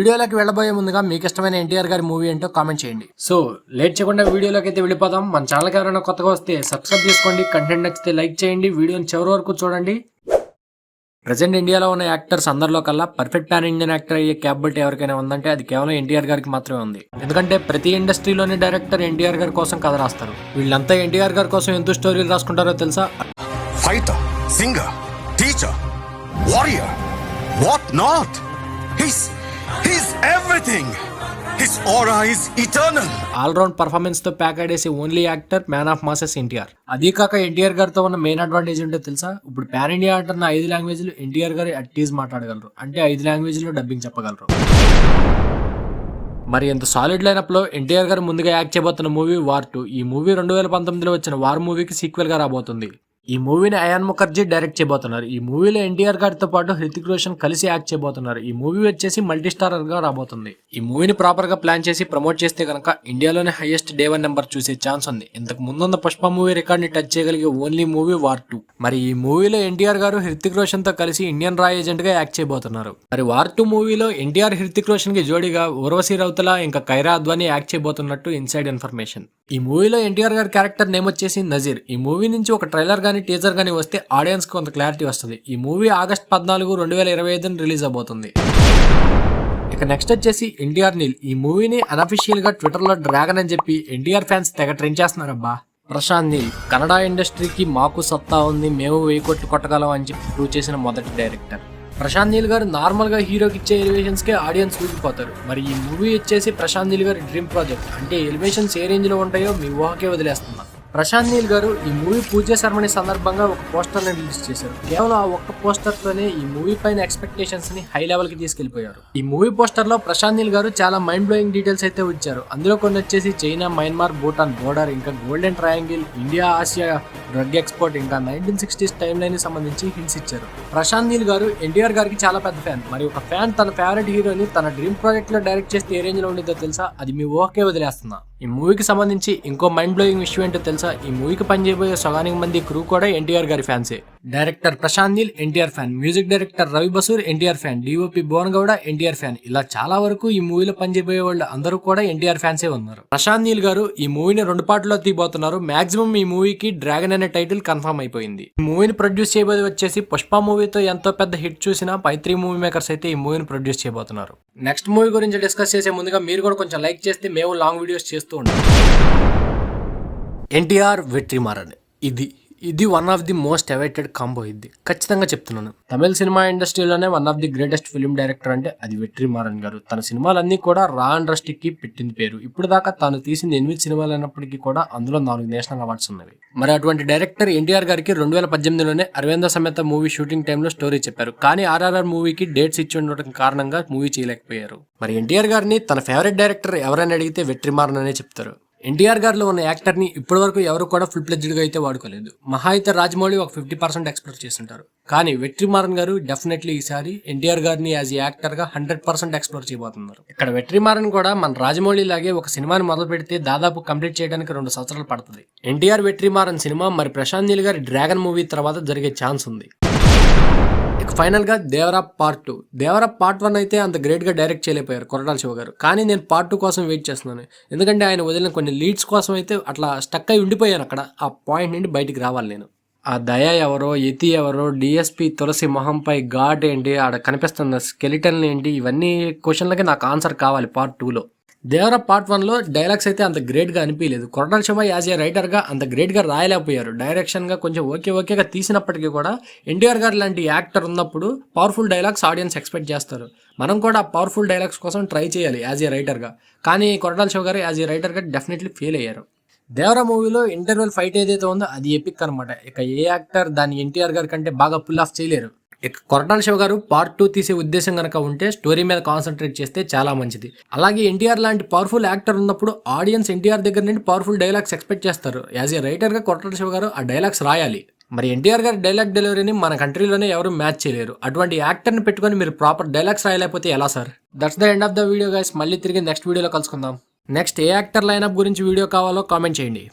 వీడియోలోకి వెళ్ళబోయే ముందుగా మీకు ఇష్టమైన ఎన్టీఆర్ గారి మూవీ ఏంటో కామెంట్ చేయండి. సో లేట్ చేయకుండా వీడియోలోకి అయితే వెళ్ళిపోదాం. మన ఛానల్కి ఎవరైనా కొత్తగా వస్తే సబ్స్క్రైబ్ చేసుకోండి. కంటెంట్ నచ్చితే లైక్ చేయండి. వీడియోని చివరి వరకు చూడండి. ప్రజెంట్ ఇండియాలో ఉన్న యాక్టర్స్ అందరిలో కల్లా పర్ఫెక్ట్ ప్యాన్ ఇండియన్ యాక్టర్ అయ్యే క్యాపబిలిటీ ఎవరికైనా ఉందంటే అది కేవలం ఎన్టీఆర్ గారికి మాత్రమే ఉంది. ఎందుకంటే ప్రతి ఇండస్ట్రీలోని డైరెక్టర్ ఎన్టీఆర్ గారి కోసం కథ రాస్తారు. వీళ్ళంతా ఎన్టీఆర్ గారి కోసం ఎంత స్టోరీలు రాసుకుంటారో తెలుసా? Teacher, warrior, what not? He's he's everything. His aura is eternal. All round పర్ఫార్మెన్స్తో pack ఆడేసి only actor man of masses NTR అదీ కాక ఎన్టీఆర్ గారితో ఉన్న మెయిన్ అడ్వాంటేజ్ ఏంటో తెలుసా? ఇప్పుడు పాన్ ఇండియా అంటున్న ఐదు లాంగ్వేజ్లు ఎన్టీఆర్ గారు అట్లీస్ట్ మాట్లాడగలరు. అంటే ఐదు లాంగ్వేజ్లో డబ్బింగ్ చెప్పగలరు. మరి ఎంత సాలిడ్ లైనప్లో ఎన్టీఆర్ గారు ముందుగా యాక్ట్ చేయబోతున్న మూవీ వార్ టూ ఈ మూవీ రెండు వేల పంతొమ్మిదిలో వచ్చిన వార్ మూవీకి సీక్వెల్గా రాబోతుంది. ఈ మూవీని అయాన్ ముఖర్జీ డైరెక్ట్ చేయబోతున్నారు. ఈ మూవీలో ఎన్టీఆర్ గారితో పాటు హృతిక్ రోషన్ కలిసి యాక్ట్ చేయబోతున్నారు. ఈ మూవీ వచ్చేసి మల్టీ స్టారర్గా రాబోతుంది. ఈ మూవీని ప్రాపర్గా ప్లాన్ చేసి ప్రమోట్ చేస్తే కనుక ఇండియాలోనే హైయెస్ట్ డే వన్ నెంబర్ చూసే ఛాన్స్ ఉంది. ఇంతకు ముందున్న పుష్ప మూవీ రికార్డ్ని టచ్ చేయగలిగే ఓన్లీ మూవీ వార్ టూ. మరి ఈ మూవీలో ఎన్టీఆర్ గారు హృతిక్ రోషన్తో కలిసి ఇండియన్ రాయ్ ఏజెంట్గా యాక్ట్ చేయబోతున్నారు. మరి వార్ టూ మూవీలో ఎన్టీఆర్ హృతిక్ రోషన్కి జోడీగా ఉర్వశి రౌతల ఇంకా కైరా అద్వాని యాక్ట్ చేయబోతున్నట్టు ఇన్సైడ్ ఇన్ఫర్మేషన్. ఈ మూవీలో ఎన్టీఆర్ గారి క్యారెక్టర్ నేమ్ వచ్చేసి నజీర్. ఈ మూవీ నుంచి ఒక ట్రైలర్ గానీ టీజర్ కానీ వస్తే ఆడియన్స్కి కొంత క్లారిటీ వస్తుంది. ఈ మూవీ ఆగస్ట్ పద్నాలుగు రెండు వేల ఇరవై ఐదున రిలీజ్ అవబోతుంది. ఇక నెక్స్ట్ వచ్చేసి ఎన్టీఆర్ నీల్. ఈ మూవీని అనఫిషియల్గా ట్విట్టర్లో డ్రాగన్ అని చెప్పి ఎన్టీఆర్ ఫ్యాన్స్ తెగ ట్రెండ్ చేస్తున్నారబ్బా. ప్రశాంత్ నీల్ కన్నడ ఇండస్ట్రీకి మాకు సత్తా ఉంది మేము వెయ్యి కొట్లు కొట్టగలం అని చెప్పి ప్రూవ్ చేసిన మొదటి డైరెక్టర్ ప్రశాంత్ నీల్ గారు నార్మల్గా హీరోకి ఇచ్చే ఎలివేషన్స్ కే ఆడియన్స్ ఊగిపోతారు. మరి ఈ మూవీ వచ్చేసి ప్రశాంత్ నీల్ గారి డ్రీమ్ ప్రాజెక్ట్ అంటే ఎలివేషన్స్ ఏ రేంజ్లో ఉంటాయో మీ ఊహకే వదిలేస్తున్నా. ప్రశాంత్ నీల్ గారు ఈ మూవీ పూజ సెరమనీ సందర్భంగా ఒక పోస్టర్ని రిలీజ్ చేశారు. కేవలం ఆ ఒక్క పోస్టర్తోనే ఈ మూవీ పైన ఎక్స్పెక్టేషన్స్ని హై లెవెల్కి తీసుకెళ్ళిపోయారు ఈ మూవీ పోస్టర్లో ప్రశాంత్ నీల్ గారు చాలా మైండ్ బ్లోయింగ్ డీటెయిల్స్ అయితే ఇచ్చారు అందులో కొన్ని వచ్చేసి చైనా మయన్మార్ భూటాన్ బోర్డర్ ఇంకా golden triangle India Asia drug export ఇంకా నైన్టీన్ సిక్స్టీస్ టైం లైన్కి సంబంధించి హింట్స్ ఇచ్చారు. ప్రశాంత్ నీల్ గారు ఎన్టీఆర్ గారికి చాలా పెద్ద ఫ్యాన్. మరి ఒక ఫ్యాన్ తన ఫేవరెట్ హీరోని తన డ్రీమ్ ప్రాజెక్ట్లో డైరెక్ట్ చేస్తే ఏ రేంజ్లో ఉండేదో తెలుసా? అది మీ ఓకే వదిలేస్తున్నా. ఈ మూవీకి సంబంధించి ఇంకో మైండ్ బ్లోయింగ్ విషయం ఏంటో తెలుసా? ఈ మూవీకి పనిచేయబోయే సగానికి మంది క్రూ కూడా ఎన్టీఆర్ గారి ఫ్యాన్సే director Prashanth Neel NTR fan music director Ravi Basrur NTR fan DOP Bhuvan Gowda NTR fan ఇలా చాలా వరకు ఈ మూవీలో పనిచేయబోయే వాళ్ళు అందరూ కూడా ఎన్టీఆర్ ఫ్యాన్సే ఉన్నారు. ప్రశాంత్ నీల్ గారు ఈ మూవీని రెండు పాటల్లో తీయబోతున్నారు. మాక్సిమం ఈ మూవీకి డ్రాగన్ అనే టైటిల్ కన్ఫర్మ్ అయిపోయింది. ఈ మూవీని ప్రొడ్యూస్ చేయబోయేది వచ్చేసి పుష్ప మూవీతో ఎంతో పెద్ద హిట్ చూసిన పైత్రి మూవీ మేకర్స్ అయితే ఈ మూవీని ప్రొడ్యూస్ చేయబోతున్నారు. నెక్స్ట్ మూవీ గురించి డిస్కస్ చేసే ముందుగా మీరు కూడా కొంచెం లైక్ చేస్తే మేము లాంగ్ వీడియోస్ చేస్తూ ఉంటాం. ఎన్టీఆర్ వెట్రిమారన్ ఇది ఇది one of the most awaited combo ఇది. ఖచ్చితంగా చెప్తున్నాను. తమిళ cinema ఇండస్ట్రీలోనే one of the greatest film director అంటే అది వెట్రిమారన్ గారు. తన సినిమాలన్నీ కూడా రా ఇండస్ట్రీకి పెట్టింది పేరు. ఇప్పుడు దాకా తాను తీసింది ఎనిమిది సినిమాలు అయినప్పటికీ కూడా అందులో నాలుగు నేషనల్ అవార్డ్స్ ఉన్నవి. మరి అటువంటి డైరెక్టర్ ఎన్టీఆర్ గారికి రెండు వేల పద్దెనిమిదిలోనే అరవింద సమేత మూవీ షూటింగ్ టైంలో స్టోరీ చెప్పారు. కానీ ఆర్ఆర్ఆర్ మూవీకి డేట్స్ ఇచ్చి ఉండటం కారణంగా మూవీ చేయలేకపోయారు. మరి ఎన్టీఆర్ గారిని తన ఫేవరెట్ డైరెక్టర్ ఎవరైనా అడిగితే వెట్రిమారన్ అనే చెప్తారు. ఎన్టీఆర్ గారిలో ఉన్న యాక్టర్ని ఇప్పటివరకు ఇప్పటి వరకు ఎవరు కూడా ఫుల్ ప్లెజ్డ్గా అయితే వాడుకోలేదు. మహా అయితే రాజమౌళి ఒక ఫిఫ్టీ పర్సెంట్ ఎక్స్పెక్ట్ చేస్తుంటారు. కానీ వెట్రిమారన్ గారు డెఫినెట్లీ ఈసారి ఎన్టీఆర్ గారిని యాజ్ యాక్టర్గా హండ్రెడ్ పర్సెంట్ ఎక్స్ప్లోర్ చేయబోతున్నారు. ఇక్కడ వెట్రిమారన్ కూడా మన రాజమౌళి లాగే ఒక సినిమాని మొదలు పెడితే దాదాపు కంప్లీట్ చేయడానికి రెండు సంవత్సరాలు పడుతుంది. ఎన్టీఆర్ వెట్రిమారన్ సినిమా మరి ప్రశాంత్ నీల్ గారి డ్రాగన్ మూవీ తర్వాత జరిగే ఛాన్స్ ఉంది. ఫైనల్గా Devara part two Devara part one అయితే అంత గ్రేట్గా డైరెక్ట్ చేయలేకపోయారు కొరటాల శివ గారు. కానీ నేను పార్ట్ టూ కోసం వెయిట్ చేస్తున్నాను. ఎందుకంటే ఆయన వదిలిన కొన్ని లీడ్స్ కోసం అయితే అట్లా స్టక్ అయి ఉండిపోయాను అక్కడ. ఆ పాయింట్ నుండి బయటికి రావాలి నేను. ఆ దయ ఎవరో యతి ఎవరో డిఎస్పి తులసి మొహంపై ఘాట్ ఏంటి ఆడ కనిపిస్తున్న స్కెలిటన్ ఏంటి ఇవన్నీ క్వశ్చన్లకి నాకు ఆన్సర్ కావాలి పార్ట్ టూలో దేవర పార్ట్ వన్లో డైలాగ్స్ అయితే అంత గ్రేట్గా అనిపించలేదు. కొరటల్ శివ యాజ్ ఏ రైటర్గా అంత గ్రేట్గా రాయలేకపోయారు. డైరెక్షన్గా కొంచెం ఓకే ఓకేగా తీసినప్పటికీ కూడా ఎన్టీఆర్ గారు లాంటి యాక్టర్ ఉన్నప్పుడు పవర్ఫుల్ డైలాగ్స్ ఆడియన్స్ ఎక్స్పెక్ట్ చేస్తారు. మనం కూడా పవర్ఫుల్ డైలాగ్స్ కోసం ట్రై చేయాలి యాజ్ ఏ రైటర్గా కానీ కొరటాల శివ గారు యాజ్ ఏ రైటర్గా డెఫినెట్లీ ఫెయిల్ అయ్యారు. దేవరా మూవీలో ఇంటర్వెల్ ఫైట్ ఏదైతే ఉందో అది ఎపిక్ అనమాట ఇక ఏ యాక్టర్ దాన్ని ఎన్టీఆర్ గారి కంటే బాగా పుల్ ఆఫ్ చేయలేరు. ఇక కొరటాల శివ గారు పార్ట్ టూ తీసే ఉద్దేశం కనుక ఉంటే స్టోరీ మీద కాన్సన్ట్రేట్ చేస్తే చాలా మంచిది. అలాగే ఎన్టీఆర్ లాంటి పవర్ఫుల్ యాక్టర్ ఉన్నప్పుడు ఆడియన్స్ ఎన్టీఆర్ దగ్గర నుండి పవర్ఫుల్ డైలాగ్స్ ఎక్స్పెక్ట్ చేస్తారు. యాజ్ ఏ రైటర్గా కొరటాల శివ గారు ఆ డైలాగ్స్ రాయాలి. మరి ఎన్టీఆర్ గారి డైలాగ్ డెలివరీని మన కంట్రీలోనే ఎవరు మ్యాచ్ చేయలేరు. అటువంటి యాక్టర్ని పెట్టుకొని మీరు ప్రాపర్ డైలాగ్స్ రాయలేకపోతే ఎలా sir that's the end of the video guys మళ్ళీ తిరిగి నెక్స్ట్ వీడియోలో కలుసుకుందాం. నెక్స్ట్ ఏ యాక్టర్ లైనప్ గురించి వీడియో కావాలో కామెంట్ చేయండి.